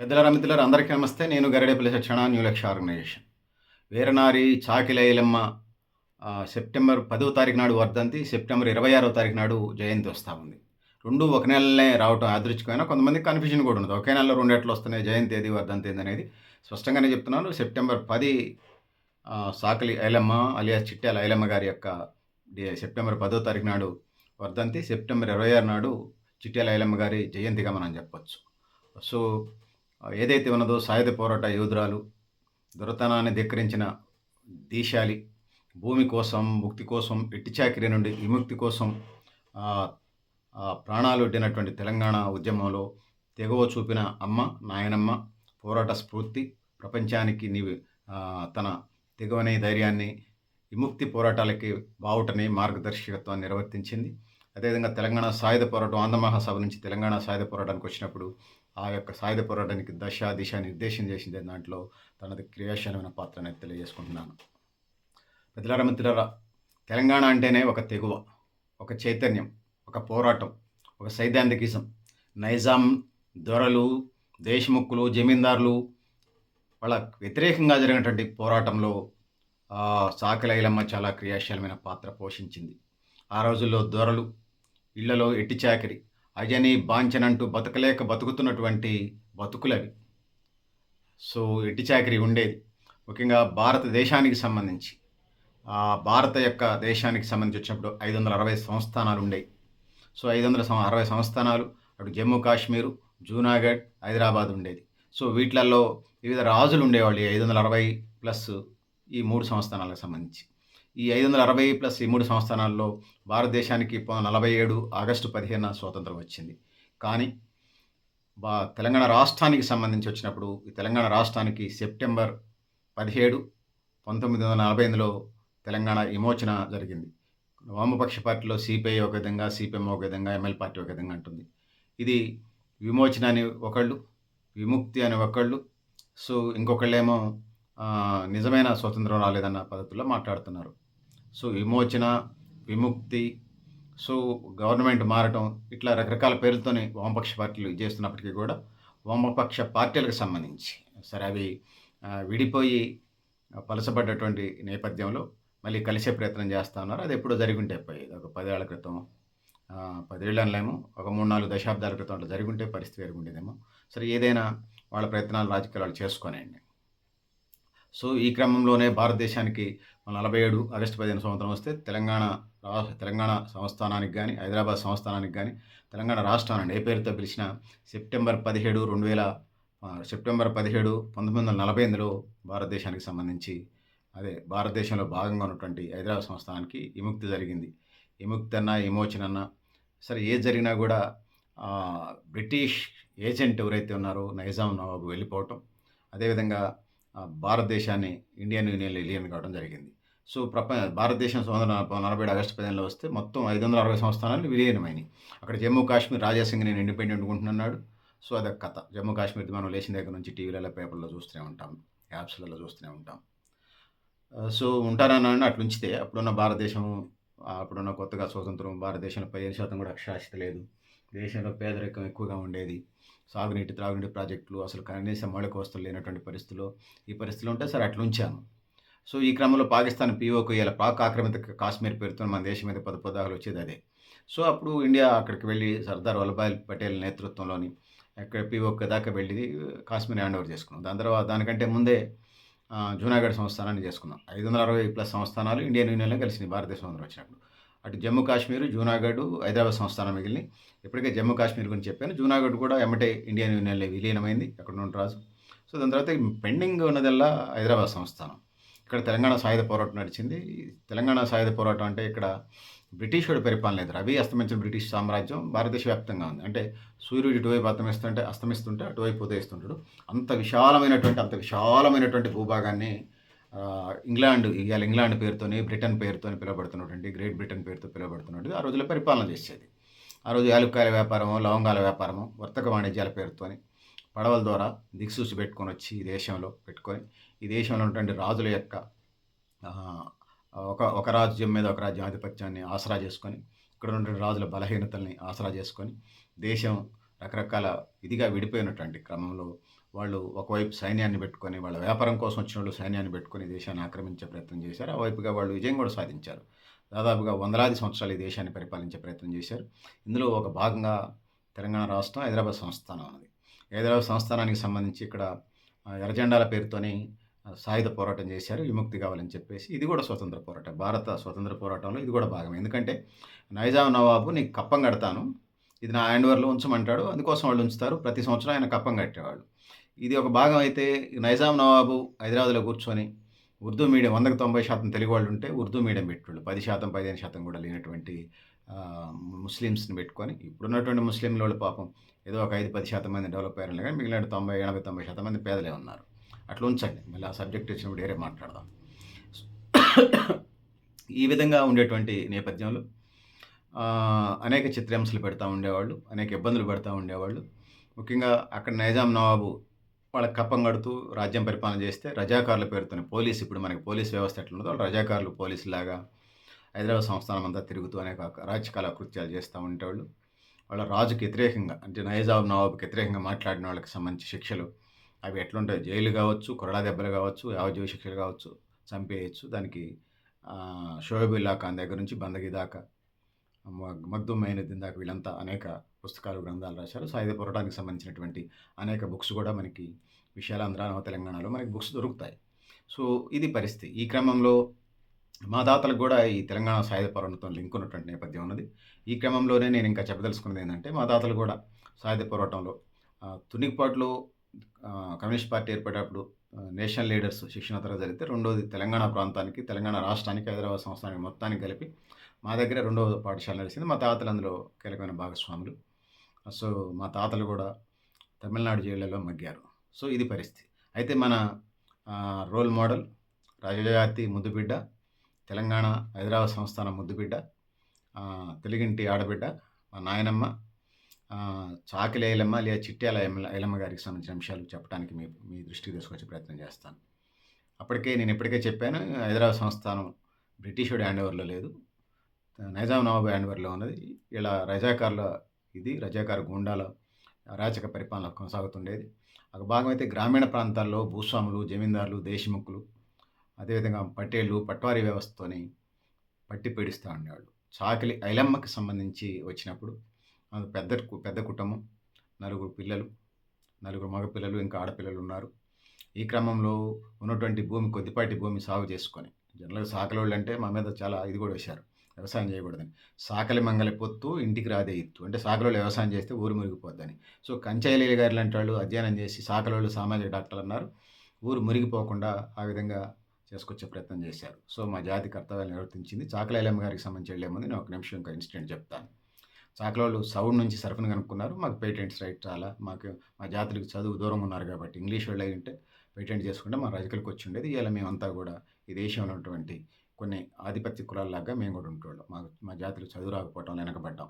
పెద్దల మిత్రులారు అందరికీ నమస్తే. నేను గరడేపల్లి సత్యణ న్యూ లక్ష ఆర్గనైజేషన్. వీరనారి చాకిలైలమ్మ సెప్టెంబర్ పదో తారీఖు నాడు వర్ధంతి సెప్టెంబర్ ఇరవై ఆరో తారీఖు నాడు జయంతి వస్తూ ఉంది. రెండు ఒక నెలనే రావటం అదృష్టమైన కొంతమంది కన్ఫ్యూజన్ కూడా ఉండదు ఒకే నెలలో రెండు ఎట్లు వస్తున్నాయి జయంతి ఏది వర్ధంతి ఏది అనేది స్పష్టంగానే చెప్తున్నాను సెప్టెంబర్ పది సాకిలి సాకలి ఐలమ్మ అలియాస్ చిట్యాల ఐలమ్మ గారి యొక్క సెప్టెంబర్ పదో తారీఖు నాడు వర్ధంతి సెప్టెంబర్ ఇరవై ఆరు నాడు చిట్యాల ఐలమ్మ గారి జయంతిగా మనం చెప్పొచ్చు. సో ఏదైతే ఉన్నదో సాయుధ పోరాట యోధురాలు దొరతనాన్ని ధిక్కరించిన దీశాలి భూమి కోసం ముక్తి కోసం ఎట్టి చాకిరి నుండి విముక్తి కోసం ప్రాణాలు ఒడ్డినటువంటి తెలంగాణ ఉద్యమంలో తెగవ చూపిన అమ్మ నాయనమ్మ పోరాట స్ఫూర్తి ప్రపంచానికి నీవు తన తెగవనే ధైర్యాన్ని విముక్తి పోరాటాలకి బావుటని మార్గదర్శకత్వాన్ని నిర్వర్తించింది. అదేవిధంగా తెలంగాణ సాయుధ పోరాటం ఆంధ్రమహాసభ నుంచి తెలంగాణ సాయుధ పోరాటానికి వచ్చినప్పుడు ఆ యొక్క సాయుధ పోరాటానికి దశ దిశ నిర్దేశం చేసింది దాంట్లో తనది క్రియాశీలమైన పాత్రని తెలియజేసుకుంటున్నాను. పెద్దలారా మిత్రులారా తెలంగాణ అంటేనే ఒక తెగువ ఒక చైతన్యం ఒక పోరాటం ఒక సైద్ధాంతికిజం నైజాం దొరలు దేశముఖులు జమీందారులు వాళ్ళ వ్యతిరేకంగా జరిగినటువంటి పోరాటంలో సాకలైలమ్మ చాలా క్రియాశీలమైన పాత్ర పోషించింది. ఆ రోజుల్లో దొరలు ఇళ్ళలో ఎట్టి చాకిరి అజని బాంచనంటూ బతకలేక బతుకుతున్నటువంటి బతుకులవి. సో ఎట్టి చాకరీ ఉండేది. ముఖ్యంగా భారతదేశానికి సంబంధించి. భారత యొక్క దేశానికి సంబంధించి వచ్చినప్పుడు ఐదు వందల అరవై సంస్థానాలు ఉండేవి. సో ఐదు వందల సం- అరవై సంస్థానాలు అటు జమ్మూ కాశ్మీరు జూనాగఢ్ హైదరాబాద్ ఉండేది. సో వీటిలలో వివిధ రాజులు ఉండేవాళ్ళు ఐదు వందల అరవై ప్లస్ ఈ మూడు సంస్థానాలకు సంబంధించి. ఈ ఐదు వందల అరవై ప్లస్ ఈ మూడు సంస్థానాల్లో భారతదేశానికి నలభై ఏడు ఆగస్టు పదిహేను స్వాతంత్రం వచ్చింది. కానీ బా తెలంగాణ రాష్ట్రానికి సంబంధించి వచ్చినప్పుడు ఈ తెలంగాణ రాష్ట్రానికి సెప్టెంబర్ పదిహేడు పంతొమ్మిది వందల నలభై ఎనిమిదిలో తెలంగాణ విమోచన జరిగింది. వామపక్ష పార్టీలో సిపిఐ ఒక విధంగా సిపిఎం ఒక విధంగా ఎంఎల్ పార్టీ ఒక విధంగా ఉంటుంది ఇది విమోచన అని ఒకళ్ళు విముక్తి అని ఒకళ్ళు సో ఇంకొకళ్ళేమో నిజమైన స్వతంత్రం రాలేదన్న పద్ధతిలో మాట్లాడుతున్నారు. సో విమోచన విముక్తి సో గవర్నమెంట్ మారటం ఇట్లా రకరకాల పేర్లతోనే వామపక్ష పార్టీలు చేస్తున్నప్పటికీ కూడా వామపక్ష పార్టీలకు సంబంధించి. సరే అవి విడిపోయి పలసపడ్డటువంటి నేపథ్యంలో మళ్ళీ కలిసే ప్రయత్నం చేస్తా ఉన్నారు. అది ఎప్పుడో జరిగి ఉంటే పోయేది ఒక పదేళ్ళ క్రితం ఆ, ఒక మూడు నాలుగు దశాబ్దాల క్రితం అట్లా జరిగింటే పరిస్థితి వేరుగా ఉండేదేమో. సరే ఏదైనా వాళ్ళ ప్రయత్నాలు రాజకీయాలు చేసుకోనండి సో ఈ క్రమంలోనే భారతదేశానికి నలభై ఏడు ఆగస్టు పదిహేను సంవత్సరం వస్తే తెలంగాణ తెలంగాణ సంస్థానానికి కానీ హైదరాబాద్ సంస్థానానికి కానీ తెలంగాణ రాష్ట్రాన్ని ఏ పేరుతో పిలిచిన సెప్టెంబర్ పదిహేడు రెండు వేల సెప్టెంబర్ పదిహేడు పంతొమ్మిది వందల నలభై ఎనిమిదిలో భారతదేశానికి సంబంధించి అదే భారతదేశంలో భాగంగా ఉన్నటువంటి హైదరాబాద్ సంస్థానానికి విముక్తి జరిగింది. విముక్తి అన్న విమోచన అన్న సరే ఏది జరిగినా కూడా బ్రిటిష్ ఏజెంట్ ఎవరైతే ఉన్నారో నైజాం నవాబు వెళ్ళిపోవటం అదేవిధంగా భారతదేశాన్ని ఇండియన్ యూనియన్లో విలీనం కావడం జరిగింది. సో ప్రప భారతదేశం స్వతంత్ర నలభై ఏడు ఆగస్టు పదిహేనులో వస్తే మొత్తం ఐదు వందల అరవై సంస్థానాలు విలీనమైనవి అక్కడ జమ్మూ కాశ్మీర్ రాజాసింగ్ నేను ఇండిపెండెంట్ ఉంటున్నాడు. సో అదొక కథ. జమ్మూ కాశ్మీర్ మనం లేచిన దగ్గర నుంచి టీవీలలో పేపర్లో చూస్తూనే ఉంటాం. యాప్స్లలో చూస్తూనే ఉంటాం. సో ఉంటారని అట్లా ఉంచితే అప్పుడున్న భారతదేశం అప్పుడున్న కొత్తగా స్వతంత్రం భారతదేశంలో పదిహేను శాతం కూడా అక్షరాస్యత లేదు. దేశంలో పేదరికం ఎక్కువగా ఉండేది. సాగునీటి త్రాగునీటి ప్రాజెక్టులు అసలు కనీసం మౌలిక వస్తువులు లేనటువంటి పరిస్థితుల్లో ఈ పరిస్థితులు ఉంటే సరే అట్లా ఉంచాము సో ఈ క్రమంలో పాకిస్తాన్ పీఓకు ఇలా పాక్ ఆక్రమిత కాశ్మీర్ పేరుతో మన దేశం మీద పద పదాలు వచ్చేది అదే. సో అప్పుడు ఇండియా అక్కడికి వెళ్ళి సర్దార్ వల్లభాయ్ పటేల్ నేతృత్వంలోని అక్కడ పీఓక్ దాకా వెళ్ళి కాశ్మీర్ హ్యాండ్ ఓవర్ చేసుకున్నాం. దాని తర్వాత దానికంటే ముందే జూనాగఢ్ సంస్థానాన్ని చేసుకున్నాం. ఐదు వందల అరవై ప్లస్ సంస్థానాలు ఇండియన్ యూనియన్లో కలిసింది భారతదేశం అందరూ వచ్చినప్పుడు. అటు జమ్మూ కాశ్మీర్ జూనాగఢ్ హైదరాబాద్ సంస్థానం మిగిలిన ఇప్పటికే జమ్మూ కాశ్మీర్ గురించి చెప్పాను. జూనాగఢ్ కూడా ఎమ్మటే ఇండియన్ యూనియన్లో విలీనమైంది. అక్కడ నుండి రాజు. సో దాని తర్వాత పెండింగ్ ఉన్నదల్లా హైదరాబాద్ సంస్థానం. ఇక్కడ తెలంగాణ సాయుధ పోరాటం నడిచింది. తెలంగాణ సాయుధ పోరాటం అంటే ఇక్కడ బ్రిటిష్ వాడి పరిపాలన లేదు. రవి అస్తమించిన బ్రిటిష్ సామ్రాజ్యం భారతదేశ వ్యాప్తంగా ఉంది. అంటే సూర్యుడు ఇటువైపు అస్తమిస్తుంటే అస్తమిస్తుంటే అటువైపు ఉదయిస్తుంటాడు. అంత విశాలమైనటువంటి అంత విశాలమైనటువంటి భూభాగాన్ని ఇంగ్లాండ్ ఇవాళ ఇంగ్లాండ్ పేరుతోని బ్రిటన్ పేరుతో పిలువబడుతున్నటువంటి గ్రేట్ బ్రిటన్ పేరుతో పిలువబడుతున్నటువంటి ఆ రోజుల్లో పరిపాలన చేసేది. ఆ రోజు యాలుక్కాయల వ్యాపారము లవంగాల వ్యాపారము వర్తక వాణిజ్యాల పేరుతోని పడవల ద్వారా దిక్సూచి పెట్టుకొని వచ్చి ఈ దేశంలో పెట్టుకొని ఈ దేశంలో ఉన్నటువంటి రాజుల యొక్క ఒక ఒక రాజ్యం మీద ఒక రాజ్యం ఆధిపత్యాన్ని ఆసరా చేసుకొని ఇక్కడ ఉన్నటువంటి రాజుల బలహీనతల్ని ఆసరా చేసుకొని దేశం రకరకాల ఇదిగా విడిపోయినటువంటి క్రమంలో వాళ్ళు ఒకవైపు సైన్యాన్ని పెట్టుకొని వాళ్ళ వ్యాపారం కోసం వచ్చిన వాళ్ళు సైన్యాన్ని పెట్టుకొని దేశాన్ని ఆక్రమించే ప్రయత్నం చేశారు. ఆ వైపుగా వాళ్ళు విజయం కూడా సాధించారు. దాదాపుగా వందలాది సంవత్సరాలు ఈ దేశాన్ని పరిపాలించే ప్రయత్నం చేశారు. ఇందులో ఒక భాగంగా తెలంగాణ రాష్ట్రం హైదరాబాద్ సంస్థానం ఉన్నది. హైదరాబాద్ సంస్థానానికి సంబంధించి ఇక్కడ ఎర్రజెండాల పేరుతోని సాయుధ పోరాటం చేశారు విముక్తి కావాలని చెప్పేసి. ఇది కూడా స్వతంత్ర పోరాటం. భారత స్వతంత్ర పోరాటంలో ఇది కూడా భాగం ఎందుకంటే నైజాం నవాబు నీకు కప్పం కడతాను. ఇది నా హ్యాండ్ ఓవర్లో ఉంచమంటాడు. అందుకోసం వాళ్ళు ఉంచుతారు. ప్రతి సంవత్సరం ఆయన కప్పం కట్టేవాళ్ళు. ఇది ఒక భాగం అయితే నైజాం నవాబు హైదరాబాద్లో కూర్చొని ఉర్దూ మీడియం వందకు తొంభై శాతం తెలుగు వాళ్ళు ఉంటే ఉర్దూ మీడియం పెట్టుళ్ళు. పది శాతం పదిహేను శాతం కూడా లేనటువంటి ముస్లిమ్స్ని పెట్టుకొని ఇప్పుడున్నటువంటి ముస్లింల వాళ్ళు పాపం ఏదో ఒక ఐదు పది శాతం మంది డెవలప్ అయ్యారు కానీ మిగిలిన తొంభై ఎనభై తొంభై శాతం మంది పేదలే ఉన్నారు. అట్లా ఉంచండి. మళ్ళీ ఆ సబ్జెక్ట్ వచ్చినప్పుడు వేరే మాట్లాడదాం. ఈ విధంగా ఉండేటువంటి నేపథ్యంలో అనేక చిత్రహింసలు పెడతా ఉండేవాళ్ళు అనేక ఇబ్బందులు పెడతా ఉండేవాళ్ళు. ముఖ్యంగా అక్కడ నైజాం నవాబు వాళ్ళకి కప్పం కడుతూ రాజ్యం పరిపాలన చేస్తే రజాకారుల పేరుతోనే పోలీస్ ఇప్పుడు మనకి పోలీస్ వ్యవస్థ ఎట్లున్నదో వాళ్ళు రజాకారులు పోలీసులాగా హైదరాబాద్ సంస్థానం అంతా తిరుగుతూ అనేక రాజకీయ కృత్యాలు చేస్తూ ఉండేవాళ్ళు. వాళ్ళ రాజుకి వ్యతిరేకంగా అంటే నైజాం నవాబుకి వ్యతిరేకంగా మాట్లాడిన వాళ్ళకి సంబంధించి శిక్షలు అవి ఎట్లుంటాయి? జైలు కావచ్చు కొరడా దెబ్బలు కావచ్చు యావజీవ శిక్షలు కావచ్చు చంపేయచ్చు. దానికి ఆ, షోయబుల్లా ఖాన్ దగ్గర నుంచి బందగి దాకా మగ్- మగ్దుమ్ మైనుద్దీన్ దాకా వీళ్ళంతా అనేక పుస్తకాలు గ్రంథాలు రాశారు. సాయుధ పోరాటానికి సంబంధించినటువంటి అనేక బుక్స్ కూడా మనకి విశాలాంధ్ర తెలంగాణలో మనకి బుక్స్ దొరుకుతాయి. సో ఇది పరిస్థితి. ఈ క్రమంలో మా తాతలకు కూడా ఈ తెలంగాణ సాయుధ పోరాటంతో లింక్ ఉన్నటువంటి నేపథ్యం ఉన్నది. ఈ క్రమంలోనే నేను ఇంకా చెప్పదలుచుకున్నది ఏంటంటే మా దాతలు కూడా సాయుధ పోరాటంలో ఆ, తునికిపాటులో కమ్యూనిస్ట్ పార్టీ ఏర్పడేటప్పుడు నేషనల్ లీడర్స్ శిక్షణ తరగతి జరిగితే రెండోది తెలంగాణ ప్రాంతానికి తెలంగాణ రాష్ట్రానికి హైదరాబాద్ సంస్థానికి మొత్తానికి కలిపి మా దగ్గర రెండవ పాఠశాల నడిచింది. మా తాతలు అందులో కీలకమైన భాగస్వాములు. సో మా తాతలు కూడా తమిళనాడు జైళ్ళలో మగ్గారు. సో ఇది పరిస్థితి. అయితే మన రోల్ మోడల్ రాజజాతి ముద్దుబిడ్డ తెలంగాణ హైదరాబాద్ సంస్థానం ముద్దుబిడ్డ తెలుగింటి ఆడబిడ్డ మా నాయనమ్మ చాకిలి ఐలమ్మ లేదా చిట్యాల ఎలమ్మ ఐలమ్మ గారికి సంబంధించిన అంశాలు చెప్పడానికి మీ మీ దృష్టికి తీసుకొచ్చే ప్రయత్నం చేస్తాను. అప్పటికే నేను ఇప్పటికే చెప్పాను హైదరాబాద్ సంస్థానం బ్రిటిష్ వాడి హ్యాండ్ ఓవర్లో లేదు. నైజాం నవాబు హ్యాండ్ ఓవర్లో ఉన్నది. ఇలా రజాకార్ల ఇది రజాకార్ గుండాల అరాచక పరిపాలన కొనసాగుతుండేది. ఒక భాగం అయితే గ్రామీణ ప్రాంతాల్లో భూస్వాములు జమీందారులు దేశముఖులు అదేవిధంగా పటేళ్ళు పట్వారీ వ్యవస్థతోని పట్టి పీడిస్తూ ఉండేవాళ్ళు చాకిలి ఐలమ్మకి సంబంధించి వచ్చినప్పుడు పెద్ద పెద్ద కుటుంబం. నలుగురు పిల్లలు నలుగురు మగపిల్లలు ఇంకా ఆడపిల్లలు ఉన్నారు. ఈ క్రమంలో ఉన్నటువంటి భూమి కొద్దిపాటి భూమి సాగు చేసుకొని జనరల్గా సాకలోళ్ళు అంటే మా మీద చాలా ఇది కూడా వేశారు. వ్యవసాయం చేయకూడదని. సాకలి మంగలి పొత్తు ఇంటికి రాదే ఇత్తు. అంటే సాకలోళ్ళు వ్యవసాయం చేస్తే ఊరు మురిగిపోద్దని. సో కంచైలి గారు లాంటి వాళ్ళు అధ్యయనం చేసి సాకలోళ్ళు సామాజిక డాక్టర్లు అన్నారు. ఊరు మురిగిపోకుండా ఆ విధంగా చేసుకొచ్చే ప్రయత్నం చేశారు. సో మా జాతి కర్తవ్యాలు నిర్వర్తించింది. చాకలైలమ్మ గారికి సంబంధించి వెళ్ళే ముందు నేను ఒక నిమిషం ఇంకా ఇన్సిడెంట్ చెప్తాను. చాకలోళ్ళు సౌండ్ నుంచి సరఫును కనుక్కున్నారు. మాకు పేటెంట్స్ రైట్ చాలా మాకు మా జాతులకు చదువు దూరం ఉన్నారు కాబట్టి ఇంగ్లీష్ వాళ్ళు ఉంటే పేటెంట్ చేసుకుంటే మా రజకులకు వచ్చి ఉండేది. ఇలా మేమంతా కూడా ఈ దేశంలో ఉన్నటువంటి కొన్ని ఆధిపత్య కులాల్లాగా మేము కూడా ఉంటుండం మా మా జాతులు చదువు రాకపోవటం వెనకబడ్డాం.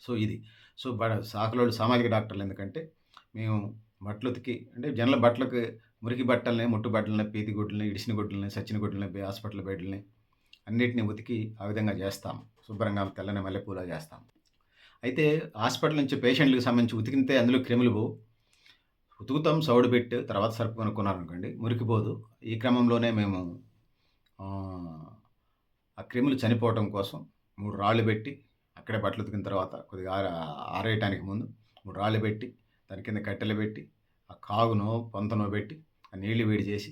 సో ఇది. సో బ సాకలోళ్ళు సామాజిక డాక్టర్లు ఎందుకంటే మేము బట్టలు ఉతికి అంటే జనరల్ బట్టలకు మురికి బట్టలని ముట్టు బట్టలని పీతి గుడ్లని ఇడిసిన గుడ్లని సచ్చిన గుడ్లని హాస్పిటల్ బెడ్లని అన్నిటిని ఉతికి ఆ విధంగా చేస్తాం. శుభ్రంగా తెల్లని మల్లెపూల చేస్తాం. అయితే హాస్పిటల్ నుంచి పేషెంట్లకు సంబంధించి ఉతికితే అందులో క్రిములు పోవు ఉతుకుతాం సౌడు పెట్టి తర్వాత సరుకు కొనుక్కున్నారనుకోండి మురికిపోదు. ఈ క్రమంలోనే మేము ఆ, క్రిములు చనిపోవటం కోసం మూడు రాళ్ళు పెట్టి అక్కడే బట్టలు ఉతికిన తర్వాత కొద్దిగా ఆర ఆరేయటానికి ముందు మూడు రాళ్ళు పెట్టి దాని కింద కట్టెలు పెట్టి ఆ కాగునో పొంతనో పెట్టి ఆ నీళ్ళు వేడి చేసి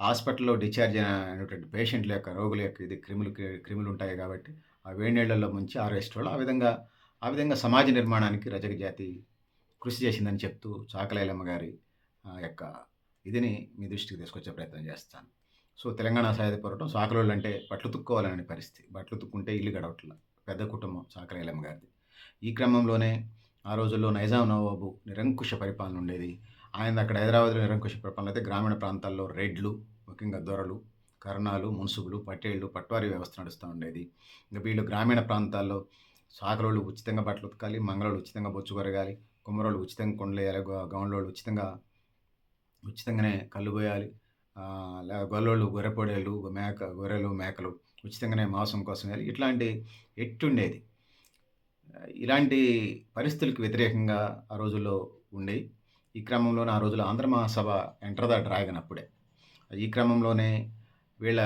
హాస్పిటల్లో డిశ్చార్జ్ అయినటువంటి పేషెంట్ల యొక్క రోగుల యొక్క ఇది క్రిములు క్రిములు ఉంటాయి కాబట్టి ఆ వేడి నీళ్ళల్లో ముంచి ఆరేసేవాళ్ళు ఆ విధంగా ఆ విధంగా సమాజ నిర్మాణానికి రజక జాతి కృషి చేసిందని చెప్తూ చాకలైలమ్మ గారి ఆ, యొక్క ఇదిని మీ దృష్టికి తీసుకొచ్చే ప్రయత్నం చేస్తాను. సో తెలంగాణ సాయుధ పోరాటం సాకలోళ్ళు అంటే బట్టలు తుక్కోవాలనే పరిస్థితి. బట్టలు తుక్కుంటే ఇల్లు గడవట్ల. పెద్ద కుటుంబం చాకలైలమ్మ గారిది. ఈ క్రమంలోనే ఆ రోజుల్లో నైజాం నవాబు నిరంకుశ పరిపాలన ఉండేది. ఆయన అక్కడ హైదరాబాద్లో నిరంకుశ పరిపాలన అయితే గ్రామీణ ప్రాంతాల్లో రెడ్లు ముఖ్యంగా దొరలు కరణాలు మున్సుబులు పటేళ్ళు పట్వారీ వ్యవస్థ నడుస్తూ ఉండేది. ఇంకా వీళ్ళు గ్రామీణ ప్రాంతాల్లో సాకరోళ్ళు ఉచితంగా బట్టలు ఉతకాలి మంగళోళ్ళు ఉచితంగా బొచ్చు కొరగాలి కుమ్మరోళ్ళు ఉచితంగా కొండలేయాలి గౌండ్లోళ్ళు ఉచితంగా ఉచితంగానే కళ్ళు పోయాలి గొల్లోళ్ళు గొర్రెపొడేళ్ళు మేక గొర్రెలు మేకలు ఉచితంగానే మాంసం కోసం వేయాలి. ఇట్లాంటి ఎట్టుండేది? ఇలాంటి పరిస్థితులకు వ్యతిరేకంగా ఆ రోజుల్లో ఉండేవి ఈ క్రమంలోనే ఆ రోజుల్లో Andhra Mahasabha enter the dragon అప్పుడే. ఈ క్రమంలోనే వీళ్ళ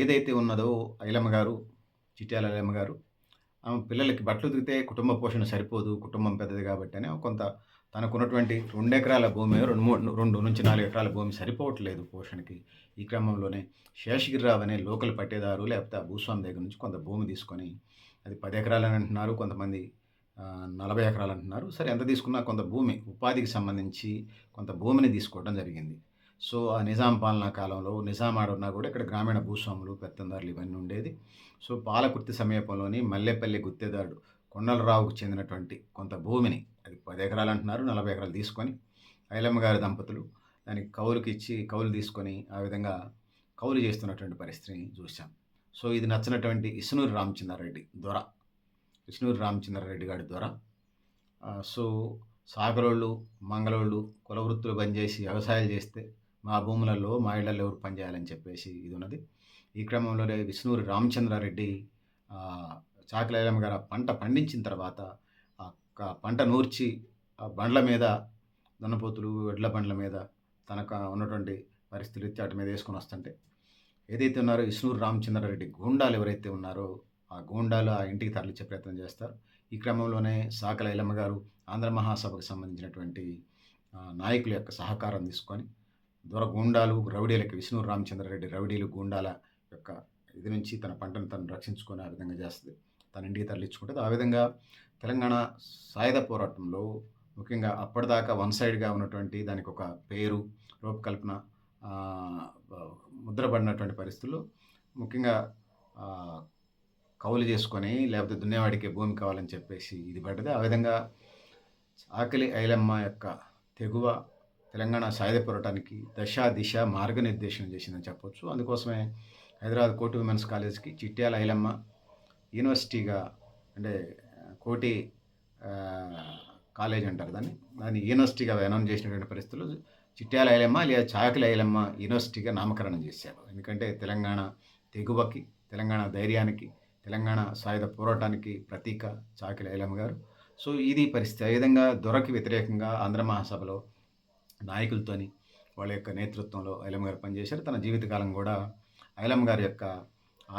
ఏదైతే ఉన్నదో ఐలమ్మ గారు చిట్యాల ఐలమ్మ గారు పిల్లలకి బట్టలు ఉతికితే కుటుంబ పోషణ సరిపోదు కుటుంబం పెద్దది కాబట్టి అని కొంత తనకున్నటువంటి రెండు ఎకరాల భూమి రెండు మూడు రెండు నుంచి నాలుగు ఎకరాల భూమి సరిపోవట్లేదు పోషణకి. ఈ క్రమంలోనే శేషగిరిరావు అనే లోకల్ పట్టేదారు లేకపోతే ఆ భూస్వామి దగ్గర నుంచి కొంత భూమి తీసుకొని అది పది ఎకరాలని అంటున్నారు కొంతమంది నలభై ఎకరాలు అంటున్నారు. సరే ఎంత తీసుకున్నా కొంత భూమి ఉపాధికి సంబంధించి కొంత భూమిని తీసుకోవడం జరిగింది. సో ఆ నిజాం పాలనా కాలంలో నిజాం ఆడున్నా కూడా ఇక్కడ గ్రామీణ భూస్వాములు పెత్తందారులు ఇవన్నీ ఉండేది. సో పాలకుర్తి సమీపంలోని మల్లెపల్లి గుత్తేదారుడు కొండలరావుకు చెందినటువంటి కొంత భూమిని అది పది ఎకరాలు అంటున్నారు నలభై ఎకరాలు తీసుకొని ఐలమ్మ గారి దంపతులు దానికి కౌలుకి ఇచ్చి కౌలు తీసుకొని ఆ విధంగా కౌలు చేస్తున్నటువంటి పరిస్థితిని చూశాం. సో ఇది నచ్చినటువంటి ఇసునూరు రామచంద్రారెడ్డి దొర. ఇసునూరు రామచంద్రారెడ్డి గారి దొర. సో సాగరోళ్ళు మంగళోళ్ళు కుల వృత్తులు పనిచేసి వ్యవసాయాలు చేస్తే మా భూములలో మా ఇళ్ళలో ఎవరు పనిచేయాలని చెప్పేసి ఇది ఉన్నది. ఈ క్రమంలోనే విష్ణూరి రామచంద్రారెడ్డి ఆ, చాకలైలమ్మ గారు ఆ పంట పండించిన తర్వాత ఆ పంట నూర్చి ఆ బండ్ల మీద దున్నపోతులు ఎడ్ల బండ్ల మీద తనకు ఉన్నటువంటి పరిస్థితులు ఇచ్చి వాటి మీద వేసుకొని వస్తుంటే ఏదైతే ఉన్నారో విష్ణూరు రామచంద్రారెడ్డి గూండాలు ఎవరైతే ఉన్నారో ఆ గూండాలు ఆ ఇంటికి తరలించే ప్రయత్నం చేస్తారు. ఈ క్రమంలోనే సాకల ఇలమ్మ గారు ఆంధ్ర మహాసభకు సంబంధించినటువంటి నాయకుల యొక్క సహకారం తీసుకొని దొర గూండాలు రౌడీలకి విష్ణు రామచంద్రారెడ్డి రౌడీలు గూండాల యొక్క ఇది నుంచి తన పంటను తను రక్షించుకొని ఆ విధంగా చేస్తుంది. తన ఇంటికి తరలించుకుంటుంది. ఆ విధంగా తెలంగాణ సాయుధ పోరాటంలో ముఖ్యంగా అప్పటిదాకా వన్ సైడ్గా ఉన్నటువంటి దానికి ఒక పేరు రూపకల్పన ముద్రపడినటువంటి పరిస్థితుల్లో ముఖ్యంగా కౌలు చేసుకొని లేకపోతే దున్నేవాడికి భూమి కావాలని చెప్పేసి ఇది పడ్డది. ఆ విధంగా ఆకలి ఐలమ్మ యొక్క తెగువ తెలంగాణ సాయుధ పోరాటానికి దశ దిశ మార్గనిర్దేశం చేసిందని చెప్పొచ్చు. అందుకోసమే హైదరాబాద్ కోటి ఉమెన్స్ కాలేజ్కి చిట్యాల ఐలమ్మ యూనివర్సిటీగా అంటే కోటి కాలేజ్ అంటారు దాన్ని. దాన్ని యూనివర్సిటీగా అనౌన్స్ చేసినటువంటి పరిస్థితుల్లో చిట్యాల ఐలమ్మ లేదా చాకలి ఐలమ్మ యూనివర్సిటీగా నామకరణం చేశారు. ఎందుకంటే తెలంగాణ తెగువకి తెలంగాణ ధైర్యానికి తెలంగాణ సాయుధ పోరాటానికి ప్రతీక చాకిల ఐలమ్మ గారు. సో ఇది పరిస్థితి. ఆ విధంగా దొరకి వ్యతిరేకంగా ఆంధ్ర మహాసభలో నాయకులతోని వాళ్ళ యొక్క నేతృత్వంలో ఐలమ్మ గారు పనిచేశారు. తన జీవితకాలం కూడా ఐలమ్మ గారి యొక్క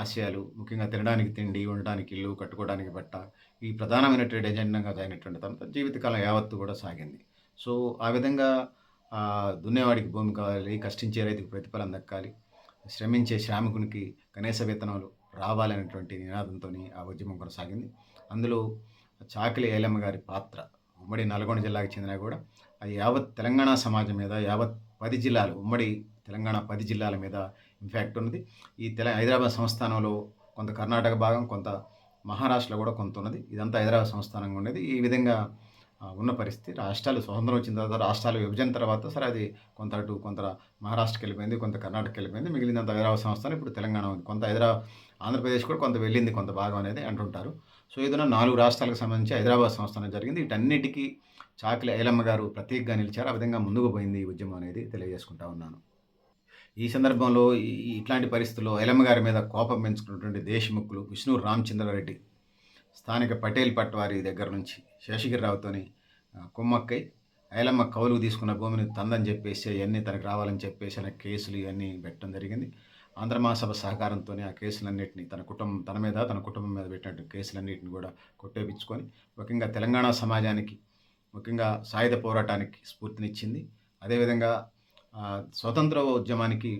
ఆశయాలు ముఖ్యంగా తినడానికి తిండి ఉండడానికి ఇల్లు కట్టుకోవడానికి బట్ట ఈ ప్రధానమైనటువంటి ఎజెండాగా అయినటువంటి తన జీవితకాలం యావత్తు కూడా సాగింది. సో ఆ విధంగా దున్నేవాడికి భూమి కావాలి కష్టించే రైతుకు ప్రతిఫలం దక్కాలి శ్రమించే శ్రామికునికి కనీస వేతనాలు రావాలనేటువంటి నినాదంతో ఆ ఉద్యమం కొనసాగింది. అందులో చాకిలి ఏలమ్మ గారి పాత్ర ఉమ్మడి నల్గొండ జిల్లాకి చెందిన కూడా యావత్ తెలంగాణ సమాజం మీద యావత్ పది జిల్లాలు ఉమ్మడి తెలంగాణ పది జిల్లాల మీద ఇంపాక్ట్ ఉన్నది. ఈ తెల హైదరాబాద్ సంస్థానంలో కొంత కర్ణాటక భాగం కొంత మహారాష్ట్రలో కూడా కొంత ఉన్నది. ఇదంతా హైదరాబాద్ సంస్థానంగా ఉండేది. ఈ విధంగా ఉన్న పరిస్థితి. రాష్ట్రాలు స్వతంత్రం వచ్చిన తర్వాత రాష్ట్రాలు విభజన తర్వాత సరే అది కొంత అటు కొంత మహారాష్ట్రకి వెళ్ళిపోయింది కొంత కర్ణాటకకి వెళ్ళిపోయింది. మిగిలినంత హైదరాబాద్ సంస్థానం ఇప్పుడు తెలంగాణ ఉంది. కొంత హైదరాబాద్ ఆంధ్రప్రదేశ్ కూడా కొంత వెళ్ళింది కొంత భాగం అనేది అంటుంటారు. సో ఏదైనా నాలుగు రాష్ట్రాలకు సంబంధించి హైదరాబాద్ సంస్థానం జరిగింది. వీటన్నిటికీ చాకిల ఐలమ్మ గారు ప్రత్యేకంగా నిలిచారు. ఆ విధంగా ముందుకు పోయింది ఈ ఉద్యమం అనేది తెలియజేసుకుంటా ఉన్నాను. ఈ సందర్భంలో ఈ ఇట్లాంటి పరిస్థితుల్లో ఐలమ్మ గారి మీద కోపం పెంచుకున్నటువంటి దేశముఖులు విష్ణు రామచంద్రారెడ్డి స్థానిక పటేల్ పట్వారి దగ్గర నుంచి శేషగిరిరావుతోని ఆ, కుమ్మక్కై ఐలమ్మ కౌలుకు తీసుకున్న భూమిని తందని చెప్పేసి అవన్నీ తనకు రావాలని చెప్పేసి అనే కేసులు ఇవన్నీ పెట్టడం జరిగింది. ఆంధ్ర మహాసభ సహకారంతోనే ఆ కేసులన్నింటినీ తన కుటుంబం తన మీద తన కుటుంబం మీద పెట్టినట్టు కేసులన్నింటిని కూడా కొట్టేపించుకొని ముఖ్యంగా తెలంగాణ సమాజానికి ముఖ్యంగా సాయుధ పోరాటానికి స్ఫూర్తినిచ్చింది. అదేవిధంగా స్వతంత్ర ఉద్యమానికి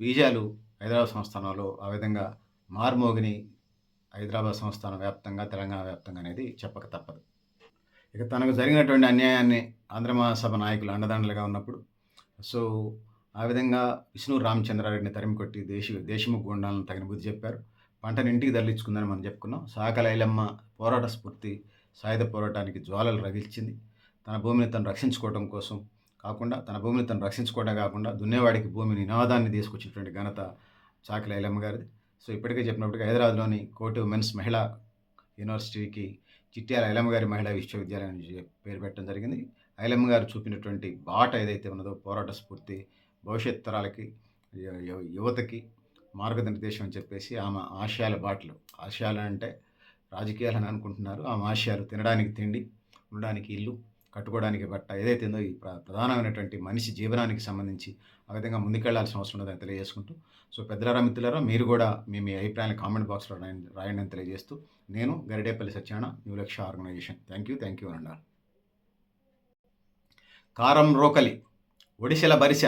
బీజాలు హైదరాబాద్ సంస్థానంలో ఆ విధంగా మార్మోగిని హైదరాబాద్ సంస్థానం వ్యాప్తంగా తెలంగాణ వ్యాప్తంగా అనేది చెప్పక తప్పదు. ఇక తనకు జరిగినటువంటి అన్యాయాన్ని ఆంధ్ర మహాసభ నాయకులు అండదండలుగా ఉన్నప్పుడు సో ఆ విధంగా విష్ణు రామచంద్రారెడ్డిని తరిమి కొట్టి దేశ దేశముఖ గుండాలను తగిన బుద్ధి చెప్పారు. పంటను ఇంటికి తరలించుకుందని మనం చెప్పుకున్నాం. సాకల ఐలమ్మ పోరాట స్ఫూర్తి సాయుధ పోరాటానికి జ్వాలలు రగిల్చింది. తన భూమిని తను రక్షించుకోవడం కోసం కాకుండా తన భూమిని తను రక్షించుకోవడం కాకుండా దున్నేవాడికి భూమిని నినాదాన్ని తీసుకొచ్చినటువంటి ఘనత చాకలి ఐలమ్మ గారిది. సో ఇప్పటికే చెప్పినప్పటికీ హైదరాబాద్లోని కోటి ఉమెన్స్ మహిళా యూనివర్సిటీకి చిట్యాల ఐలమ్మ గారి మహిళా విశ్వవిద్యాలయం పేరు పెట్టడం జరిగింది. ఐలమ్మ గారు చూపినటువంటి బాట ఏదైతే ఉన్నదో పోరాట స్ఫూర్తి భవిష్యత్ తరాలకి యువతకి మార్గనిర్దేశం అని చెప్పేసి ఆమె ఆశయాల బాటలు. ఆశయాలు అంటే రాజకీయాలని అనుకుంటున్నారు. ఆమె ఆశయాలు తినడానికి తిండి ఉండడానికి ఇల్లు కట్టుకోవడానికి బట్ట ఏదైతే ఉందో ఈ ప్ర ప్రధానమైనటువంటి మనిషి జీవనానికి సంబంధించి ఆ విధంగా ముందుకెళ్ళాల్సిన అవసరం ఉందని తెలియజేసుకుంటూ సో పెద్దలారా మిత్రులారా మీరు కూడా మీ మీ అభిప్రాయాన్ని కామెంట్ బాక్స్లో రాయండి రాయండి అని తెలియజేస్తూ నేను Garidepalli Satyana new Lakshya organisation. Thank you thank you అన్నారు. కారం రోకలి ఒడిశల బరిశ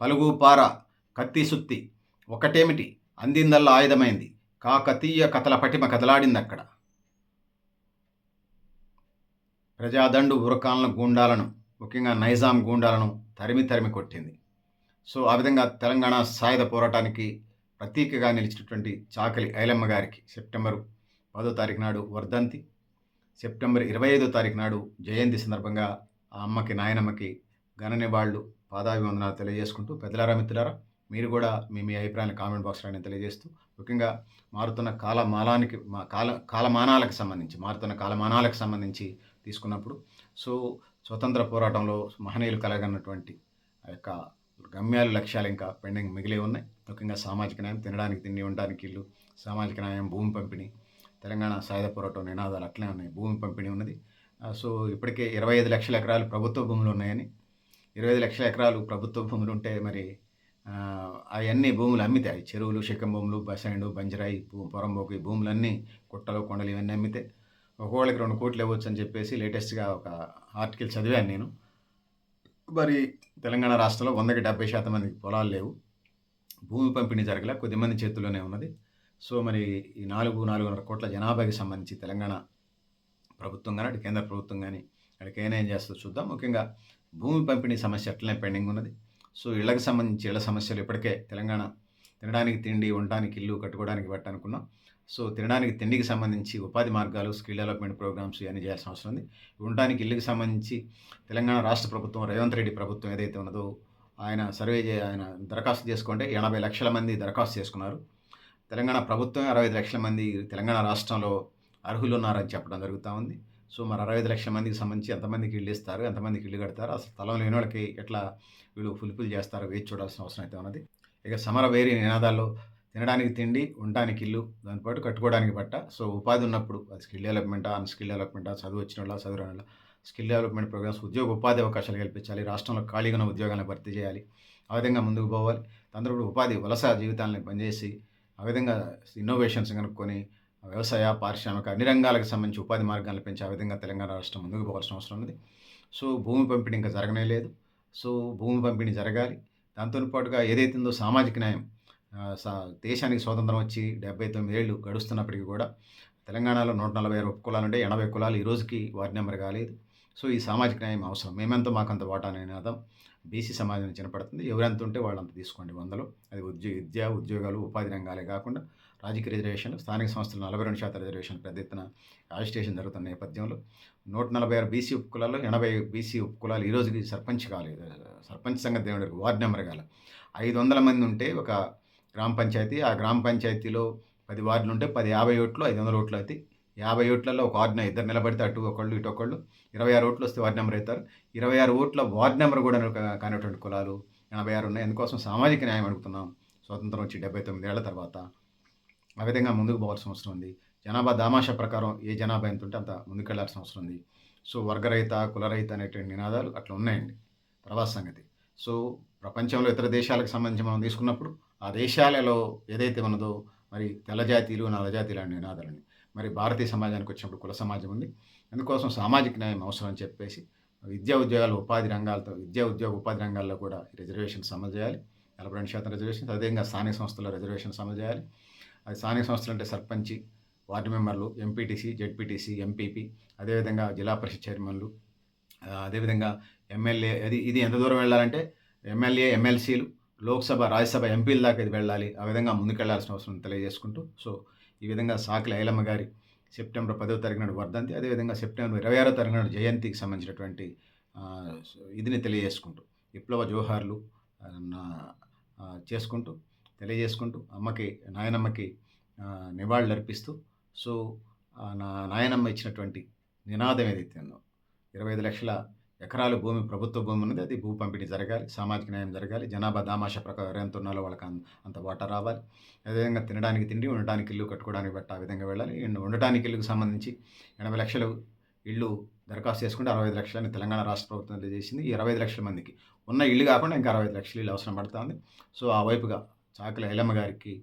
పలుగుపార కత్తి సుత్తి. ఒకటేమిటి? అందిందల్లా ఆయుధమైంది. కాకతీయ కథల పటిమ కదలాడిందక్కడ. ప్రజాదండు ఉరకాలను గూండాలను ముఖ్యంగా నైజాం గూండాలను తరిమి తరిమి కొట్టింది. సో ఆ విధంగా తెలంగాణ సాయుధ పోరాటానికి ప్రతీకగా నిలిచినటువంటి చాకలి ఐలమ్మ గారికి సెప్టెంబర్ పదో తారీఖు నాడు వర్ధంతి. సెప్టెంబర్ ఇరవై ఐదో తారీఖు నాడు జయంతి సందర్భంగా ఆ అమ్మకి నాయనమ్మకి ఘన నివాళులు పాదాభివందనాలు తెలియజేసుకుంటూ పెద్దలారా మిత్రులారా మీరు కూడా మీ మీ అభిప్రాయాన్ని కామెంట్ బాక్స్లో నేను తెలియజేస్తూ ముఖ్యంగా మారుతున్న కాలమానానికి మా కాల కాలమానాలకు సంబంధించి మారుతున్న కాలమానాలకు సంబంధించి తీసుకున్నప్పుడు సో స్వతంత్ర పోరాటంలో మహనీయులు కలగన్నటువంటి ఆ యొక్క గమ్యాలు లక్ష్యాలు ఇంకా పెండింగ్ మిగిలి ఉన్నాయి. ముఖ్యంగా సామాజిక న్యాయం తినడానికి తిండి ఉండడానికి ఇల్లు సామాజిక న్యాయం భూమి పంపిణీ తెలంగాణ సాయుధ పోరాటం నినాదాలు అట్లనే ఉన్నాయి భూమి పంపిణీ ఉన్నది. సో ఇప్పటికే ఇరవై ఐదు లక్షల ఎకరాలు ప్రభుత్వ భూములు ఉన్నాయని ఇరవై ఐదు లక్షల ఎకరాలు ప్రభుత్వ భూములు ఉంటే మరి అవన్నీ భూములు అమ్మితే చెరువులు శిఖం భూములు బసైండు బంజరాయి పొరంబోకు ఈ భూములన్నీ కుట్టలు కొండలు ఇవన్నీ అమ్మితే ఒకవేళకి రెండు కోట్లు ఇవ్వచ్చు అని చెప్పేసి లేటెస్ట్గా ఒక ఆర్టికల్ చదివాను నేను. మరి తెలంగాణ రాష్ట్రంలో వందకి డెబ్బై శాతం మందికి పొలాలు లేవు. భూమి పంపిణీ జరగలే కొద్దిమంది చేతుల్లోనే ఉన్నది. సో మరి ఈ నాలుగు నాలుగున్నర కోట్ల జనాభాకి సంబంధించి తెలంగాణ ప్రభుత్వం కానీ అటు కేంద్ర ప్రభుత్వం కానీ అక్కడికి ఏం చేస్తుందో చూద్దాం. ముఖ్యంగా భూమి పంపిణీ సమస్య అట్లనే పెండింగ్ ఉన్నది. సో ఇళ్ళకు సంబంధించి ఇళ్ళ సమస్యలు ఇప్పటికే తెలంగాణ తినడానికి తిండి ఉండడానికి ఇల్లు కట్టుకోవడానికి బట్ట సో తినడానికి తిండికి సంబంధించి ఉపాధి మార్గాలు స్కిల్ డెవలప్మెంట్ ప్రోగ్రామ్స్ ఇవన్నీ చేయాల్సిన అవసరం ఉంది. ఉండడానికి ఇల్లుకి సంబంధించి తెలంగాణ రాష్ట్ర ప్రభుత్వం రేవంత్ రెడ్డి ప్రభుత్వం ఏదైతే ఉన్నదో ఆయన సర్వే చే ఆయన దరఖాస్తు చేసుకుంటే ఎనభై లక్షల మంది దరఖాస్తు చేసుకున్నారు. తెలంగాణ ప్రభుత్వం అరవై ఐదు లక్షల మంది తెలంగాణ రాష్ట్రంలో అర్హులు ఉన్నారని చెప్పడం జరుగుతూ ఉంది. సో మరి అరవై ఐదు లక్షల మందికి సంబంధించి ఎంతమందికి ఇల్లు ఇస్తారు ఎంతమందికి ఇల్లు కడతారు అసలు స్థలం లేని వాళ్ళకి ఎట్లా వీళ్ళు ఫుల్ఫిల్ చేస్తారో వేచి చూడాల్సిన అవసరం అయితే ఉన్నది. ఇక సమర వేరి నినాదాల్లో తినడానికి తిండి ఉండడానికి ఇల్లు దానిపాటు కట్టుకోవడానికి బట్ట. సో ఉపాధి ఉన్నప్పుడు అది స్కిల్ డెవలప్మెంటా అన్స్కిల్ డెవలప్మెంటా చదువు వచ్చిన వాళ్ళ చదువు రాని వాళ్ళ స్కిల్ డెవలప్మెంట్ ప్రోగ్రామ్స్ ఉద్యోగ ఉపాధి అవకాశాలు కల్పించాలి రాష్ట్రంలో ఖాళీగా ఉన్న ఉద్యోగాలను భర్తీ చేయాలి ఆ విధంగా ముందుకు పోవాలి. దాంతో ఉపాధి వలస జీవితాలను పనిచేసి ఆ విధంగా ఇన్నోవేషన్స్ కనుక్కొని వ్యవసాయ పారిశ్రామిక అన్ని రంగాలకు సంబంధించి ఉపాధి మార్గాలను పెంచే ఆ విధంగా తెలంగాణ రాష్ట్రం ముందుకు పోవాల్సిన అవసరం ఉంది సో భూమి పంపిణీ ఇంకా జరగనే లేదు. సో భూమి పంపిణీ జరగాలి. దాంతో పాటుగా ఏదైతే ఉందో సామాజిక న్యాయం సా దేశానికి స్వాతంత్రం వచ్చి డెబ్బై తొమ్మిది ఏళ్ళు గడుస్తున్నప్పటికీ కూడా తెలంగాణలో నూట నలభై ఆరు కులాలు ఉంటే ఎనభై కులాలు ఈ రోజుకి వార్డు నెంబర్ కాలేదు. సో ఈ సామాజిక న్యాయం అవసరం. మేమెంతో మాకంత వాటా అనే నినాదం బీసీ సమాజం చినపడుతుంది. ఎవరెంత ఉంటే వాళ్ళంత తీసుకోండి వందలు. అది ఉద్యోగ విద్య ఉద్యోగాలు ఉపాధి రంగాలే కాకుండా రాజకీయ రిజర్వేషన్ స్థానిక సంస్థలు నలభై రెండు శాతం రిజర్వేషన్ పెద్ద ఎత్తున ఆజిటేషన్ జరుగుతున్న నేపథ్యంలో నూట నలభై ఆరు బీసీ ఉపకులాల్లో ఎనభై బీసీ ఉపకులాలు కులాలు ఈరోజుకి సర్పంచ్ కాలేదు సర్పంచ్ సంగతి దేవుడికి వార్డు నెంబర్ కాల. ఐదు వందల మంది ఉంటే ఒక గ్రామ పంచాయతీ ఆ గ్రామ పంచాయతీలో పది వార్డులు ఉంటే పది యాభై ఓట్లు ఐదు వందల ఓట్లు అయితే యాభై ఓట్లలో ఒక వార్డున ఇద్దరు నిలబడితే అటు ఒకళ్ళు ఇటు ఒకళ్ళు ఇరవై ఆరు ఓట్లు వస్తే వార్డు నెంబర్ అవుతారు. ఇరవై ఆరు ఓట్ల వార్డు నెంబర్ కూడా కా- కానిటువంటి కులాలు ఎనభై ఆరు ఉన్నాయి. అందుకోసం సామాజిక న్యాయం అడుగుతున్నాం. స్వతంత్రం వచ్చి డెబ్బై తొమ్మిది ఏళ్ళ తర్వాత ఆ విధంగా ముందుకు పోవాల్సిన అవసరం ఉంది. జనాభా దామాషా ప్రకారం ఏ జనాభా ఎంత ఉంటే అంత ముందుకెళ్ళాల్సిన అవసరం ఉంది. సో వర్గరహిత కులరహిత అనేటువంటి నినాదాలు అట్లా ఉన్నాయండి. తర్వాత సంగతి. సో ప్రపంచంలో ఇతర దేశాలకు సంబంధించి మనం తీసుకున్నప్పుడు ఆ దేశాలలో ఏదైతే ఉన్నదో మరి తెల్ల జాతీయులు అనే నినాదాలని. మరి భారతీయ సమాజానికి వచ్చినప్పుడు కుల సమాజం ఉంది. అందుకోసం సామాజిక న్యాయం అవసరం అని చెప్పేసి విద్యా ఉద్యోగాలు ఉపాధి రంగాలతో విద్యా ఉద్యోగ ఉపాధి రంగాల్లో కూడా రిజర్వేషన్స్ అమలు చేయాలి. నలభై రెండు శాతం రిజర్వేషన్స్ అదేవిధంగా స్థానిక సంస్థల్లో రిజర్వేషన్స్ అమలు చేయాలి. అది స్థానిక సంస్థలు అంటే సర్పంచి వార్డు మెంబర్లు ఎంపీటీసీ జెడ్పీటీసీ ఎంపీపీ అదేవిధంగా జిల్లా పరిషత్ చైర్మన్లు అదేవిధంగా ఎమ్మెల్యే అది ఇది ఎంత దూరం వెళ్ళాలంటే ఎమ్మెల్యే ఎమ్మెల్సీలు లోక్సభ రాజ్యసభ ఎంపీల దాకా ఇది వెళ్ళాలి. ఆ విధంగా ముందుకెళ్ళాల్సిన అవసరం తెలియజేసుకుంటూ. సో ఈ విధంగా సాకిల ఐలమ్మ గారి సెప్టెంబర్ పదవ తారీఖు నాడు వర్ధంతి అదేవిధంగా సెప్టెంబర్ ఇరవై ఆరో తారీఖు నాడు జయంతికి సంబంధించినటువంటి ఇదిని తెలియజేసుకుంటూ విప్లవ జోహార్లు చేసుకుంటూ తెలియజేసుకుంటూ అమ్మకి నాయనమ్మకి నివాళులు అర్పిస్తూ సో నా నాయనమ్మ ఇచ్చినటువంటి నినాదం ఏదైతే ఉందో ఇరవై ఐదు లక్షల ఎకరాలు భూమి ప్రభుత్వ భూమి ఉన్నది అది భూ పంపిణీ జరగాలి సామాజిక న్యాయం జరగాలి జనాభా దామాష ప్రకారం ఎంత ఉన్నాలో వాళ్ళకి అంత వాటా రావాలి. అదేవిధంగా తినడానికి తిండి ఉండటానికి ఇల్లు కట్టుకోవడానికి బట్ట ఆ విధంగా వెళ్ళాలి. ఉండటానికి ఇల్లుకు సంబంధించి ఎనభై లక్షలు ఇల్లు దరఖాస్తు చేసుకుంటే అరవై ఐదు లక్షలని తెలంగాణ రాష్ట్ర ప్రభుత్వం చేసింది ఈ ఇరవై ఐదు లక్షల మందికి ఉన్న ఇల్లు కాకుండా ఇంకా అరవై ఐదు లక్షలు ఇల్లు అవసరం పడుతుంది. సో ఆ వైపుగా చాకలి ఐలమ్మ గారికి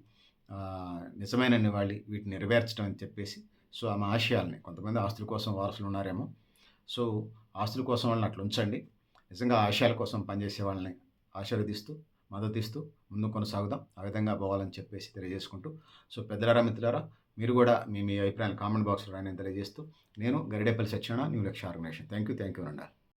నిజమైన నివాళి వీటిని నెరవేర్చడం అని చెప్పేసి సో ఆమె ఆశయాల్ని కొంతమంది ఆస్తుల కోసం వారసులు ఉన్నారేమో. సో ఆస్తుల కోసం వాళ్ళని అట్లా ఉంచండి. నిజంగా ఆశయాల కోసం పనిచేసే వాళ్ళని ఆశీర్వదిస్తూ మద్దతు ఇస్తూ ముందు కొనసాగుదాం. ఆ విధంగా పోవాలని చెప్పేసి తెలియజేసుకుంటూ సో పెద్దలారా మిత్రులారా మీరు కూడా మీ మీ అభిప్రాయాలు కామెంట్ బాక్స్లో రాయని తెలియజేస్తూ నేను Garidepalli Satyanarayana new Lakshya organisation. Thank you thank you అండి